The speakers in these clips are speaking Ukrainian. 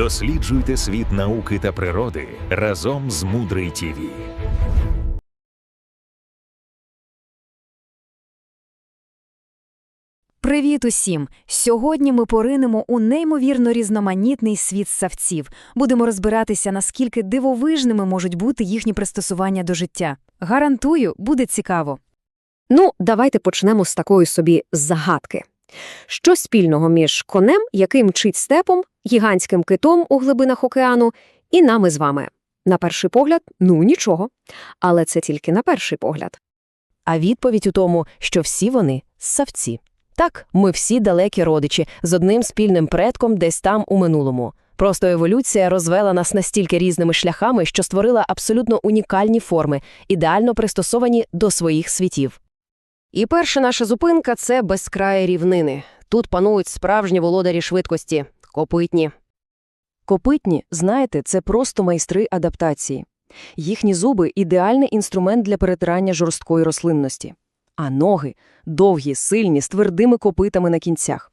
Досліджуйте світ науки та природи разом з Мудрий ТІВІ. Привіт усім! Сьогодні ми поринемо у неймовірно різноманітний світ савців. Будемо розбиратися, наскільки дивовижними можуть бути їхні пристосування до життя. Гарантую, буде цікаво. Ну, давайте почнемо з такої собі загадки. Що спільного між конем, який мчить степом, гігантським китом у глибинах океану, і нами з вами? На перший погляд, ну нічого. Але це тільки на перший погляд. А відповідь у тому, що всі вони – ссавці. Так, ми всі далекі родичі, з одним спільним предком десь там у минулому. Просто еволюція розвела нас настільки різними шляхами, що створила абсолютно унікальні форми, ідеально пристосовані до своїх світів. І перша наша зупинка – це безкраї рівнини. Тут панують справжні володарі швидкості – копитні. Копитні, знаєте, це просто майстри адаптації. Їхні зуби – ідеальний інструмент для перетирання жорсткої рослинності. А ноги – довгі, сильні, з твердими копитами на кінцях.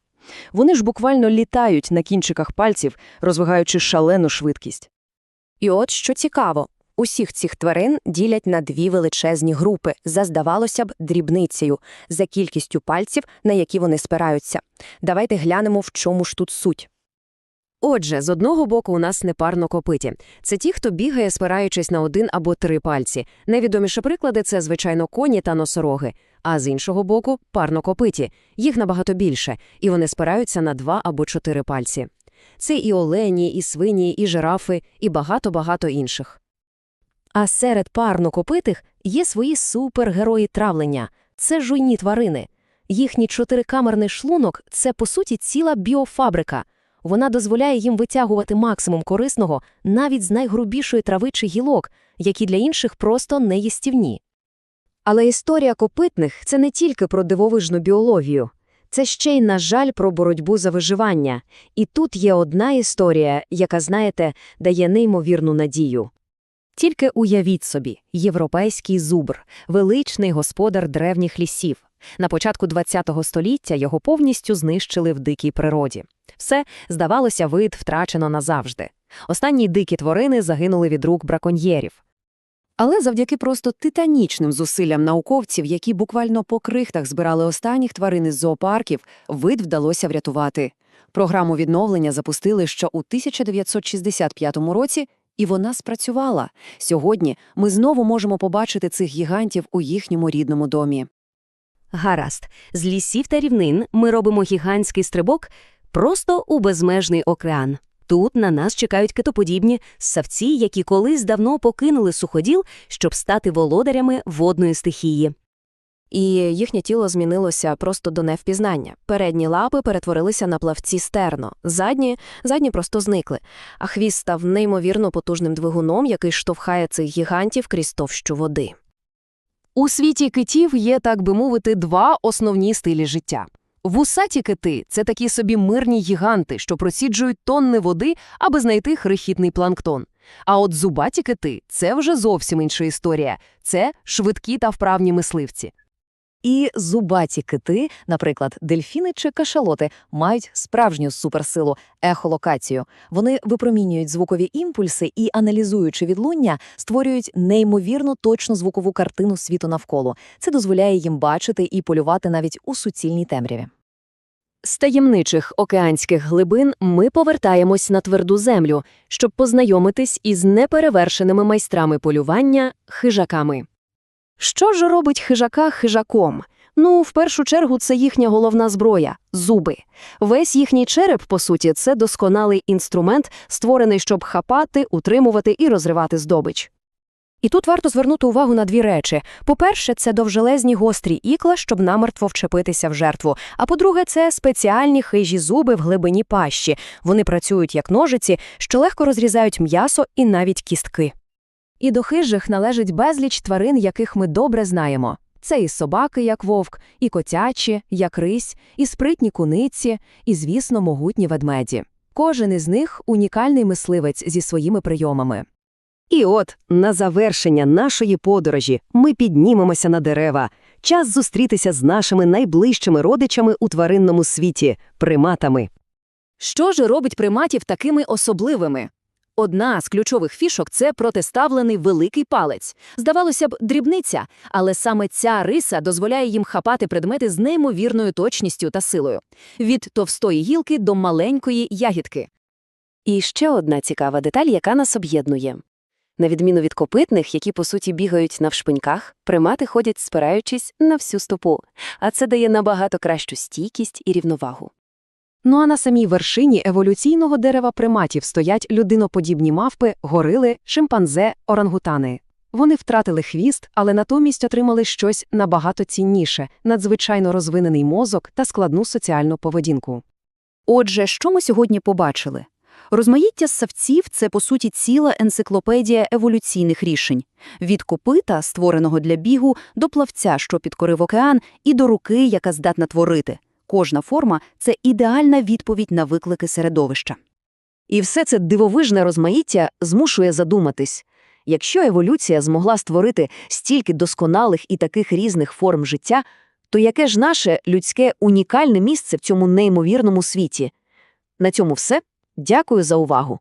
Вони ж буквально літають на кінчиках пальців, розвигаючи шалену швидкість. І от що цікаво. Усіх цих тварин ділять на дві величезні групи, за, здавалося б, дрібницею, за кількістю пальців, на які вони спираються. Давайте глянемо, в чому ж тут суть. Отже, з одного боку у нас непарнокопиті. Це ті, хто бігає, спираючись на один або три пальці. Найвідоміші приклади – це, звичайно, коні та носороги. А з іншого боку – парнокопиті. Їх набагато більше, і вони спираються на два або чотири пальці. Це і олені, і свині, і жирафи, і багато-багато інших. А серед парнокопитих є свої супергерої травлення – це жуйні тварини. Їхній чотирикамерний шлунок – це, по суті, ціла біофабрика – вона дозволяє їм витягувати максимум корисного навіть з найгрубішої трави чи гілок, які для інших просто неїстівні. Але історія копитних – це не тільки про дивовижну біологію. Це ще й, на жаль, про боротьбу за виживання. І тут є одна історія, яка, знаєте, дає неймовірну надію. Тільки уявіть собі, європейський зубр, величний господар древніх лісів. На початку ХХ століття його повністю знищили в дикій природі. Все, здавалося, вид втрачено назавжди. Останні дикі тварини загинули від рук браконьєрів. Але завдяки просто титанічним зусиллям науковців, які буквально по крихтах збирали останніх тварин із зоопарків, вид вдалося врятувати. Програму відновлення запустили ще у 1965 році, і вона спрацювала. Сьогодні ми знову можемо побачити цих гігантів у їхньому рідному домі. Гаразд, з лісів та рівнин ми робимо гігантський стрибок просто у безмежний океан. Тут на нас чекають китоподібні ссавці, які колись давно покинули суходіл, щоб стати володарями водної стихії. І їхнє тіло змінилося просто до невпізнання. Передні лапи перетворилися на плавці стерно, задні, задні просто зникли, а хвіст став неймовірно потужним двигуном, який штовхає цих гігантів крізь товщу води. У світі китів є, так би мовити, два основні стилі життя. Вусаті кити це такі собі мирні гіганти, що просіджують тонни води, аби знайти крихітний планктон. А от зубаті кити це вже зовсім інша історія. Це швидкі та вправні мисливці. І зубаті кити, наприклад, дельфіни чи кашалоти, мають справжню суперсилу ехолокацію. Вони випромінюють звукові імпульси і, аналізуючи відлуння, створюють неймовірно точну звукову картину світу навколо. Це дозволяє їм бачити і полювати навіть у суцільній темряві. З таємничих океанських глибин ми повертаємось на тверду землю, щоб познайомитись із неперевершеними майстрами полювання хижаками. Що ж робить хижака хижаком? Ну, в першу чергу, це їхня головна зброя зуби. Весь їхній череп, по суті, це досконалий інструмент, створений, щоб хапати, утримувати і розривати здобич. І тут варто звернути увагу на дві речі. По-перше, це довжелезні гострі ікла, щоб намертво вчепитися в жертву. А по-друге, це спеціальні хижі зуби в глибині пащі. Вони працюють як ножиці, що легко розрізають м'ясо і навіть кістки. І до хижих належить безліч тварин, яких ми добре знаємо. Це і собаки, як вовк, і котячі, як рись, і спритні куниці, і, звісно, могутні ведмеді. Кожен із них унікальний мисливець зі своїми прийомами. І от, на завершення нашої подорожі ми піднімемося на дерева. Час зустрітися з нашими найближчими родичами у тваринному світі приматами. Що ж робить приматів такими особливими? Одна з ключових фішок – це протиставлений великий палець. Здавалося б, дрібниця, але саме ця риса дозволяє їм хапати предмети з неймовірною точністю та силою. Від товстої гілки до маленької ягідки. І ще одна цікава деталь, яка нас об'єднує. На відміну від копитних, які, по суті, бігають навшпиньках, примати ходять спираючись на всю стопу, а це дає набагато кращу стійкість і рівновагу. Ну а на самій вершині еволюційного дерева приматів стоять людиноподібні мавпи, горили, шимпанзе, орангутани. Вони втратили хвіст, але натомість отримали щось набагато цінніше – надзвичайно розвинений мозок та складну соціальну поведінку. Отже, що ми сьогодні побачили? Розмаїття ссавців – це, по суті, ціла енциклопедія еволюційних рішень. Від копита, створеного для бігу, до плавця, що підкорив океан, і до руки, яка здатна творити. Кожна форма – це ідеальна відповідь на виклики середовища. І все це дивовижне розмаїття змушує задуматись. Якщо еволюція змогла створити стільки досконалих і таких різних форм життя, то яке ж наше людське унікальне місце в цьому неймовірному світі? На цьому все. Дякую за увагу.